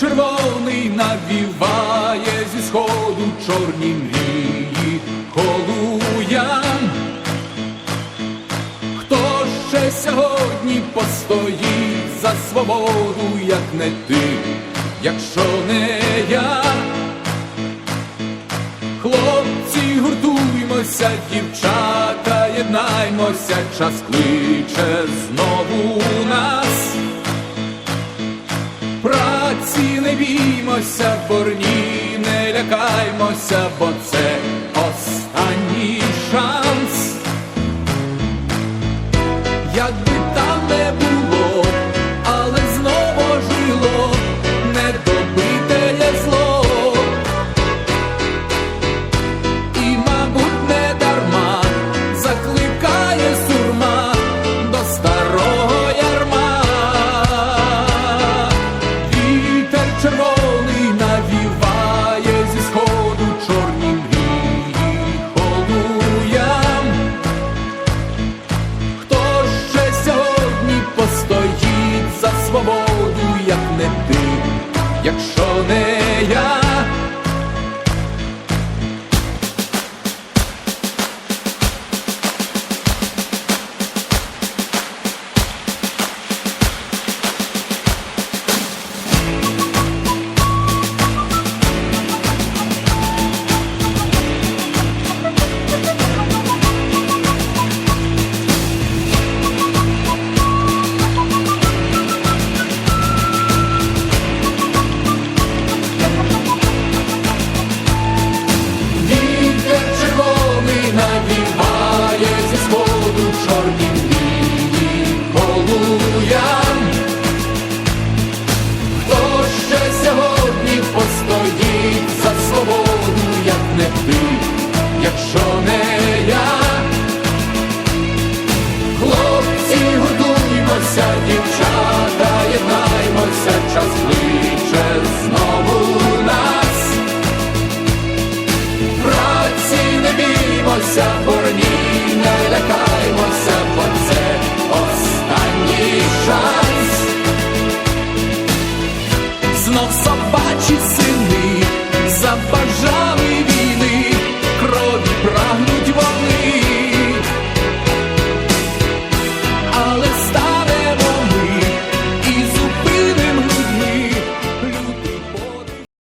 червоний навіває зі сходу чорні мрії колуян. Хто ще сьогодні постоїть за свободу, як не ти, якщо не я? Хлопці, гуртуймося, дівчата, єднаймося, час кличе знову біймося, борні не лякаймося, бо це знов собачі сини, забажали війни, крові прагнуть вони.